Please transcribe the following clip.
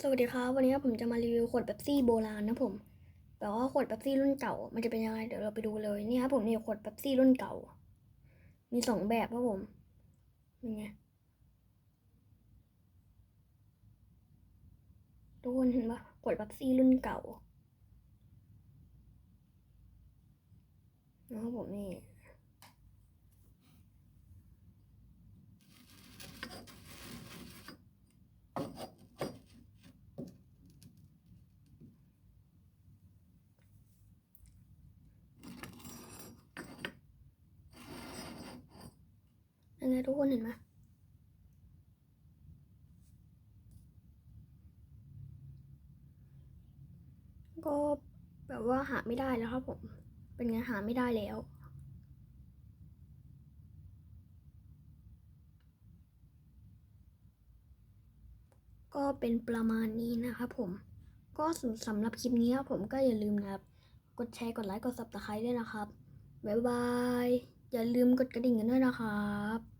สวัสดีครับวันนี้ผมจะมารีวิวขวดเป๊ปซี่โบราณนะผมแบบว่าขวดเป๊ปซี่รุ่นเก่า มันจะเป็นยังไงเดี๋ยวเราไปดูเลยนี่ครับผมนี่ขวดเป๊ปซี่รุ่นเก่า มีสองแบบครับผมเป็นไงทุกคนเห็นปะขวดเป๊ปซี่รุ่นเก่านะครับผมนี่ ยังไงทุกคนเห็นไหมก็แบบว่าหาไม่ได้แล้วครับผม เป็นไงหาไม่ได้แล้วก็เป็นประมาณนี้นะครับผม ก็สำหรับคลิปนี้ครับผมก็อย่าลืมนะครับ กดแชร์ กดไลค์ กด subscribe ด้วยนะครับ บ๊ายบาย อย่าลืมกดกระดิ่งกันด้วยนะครับ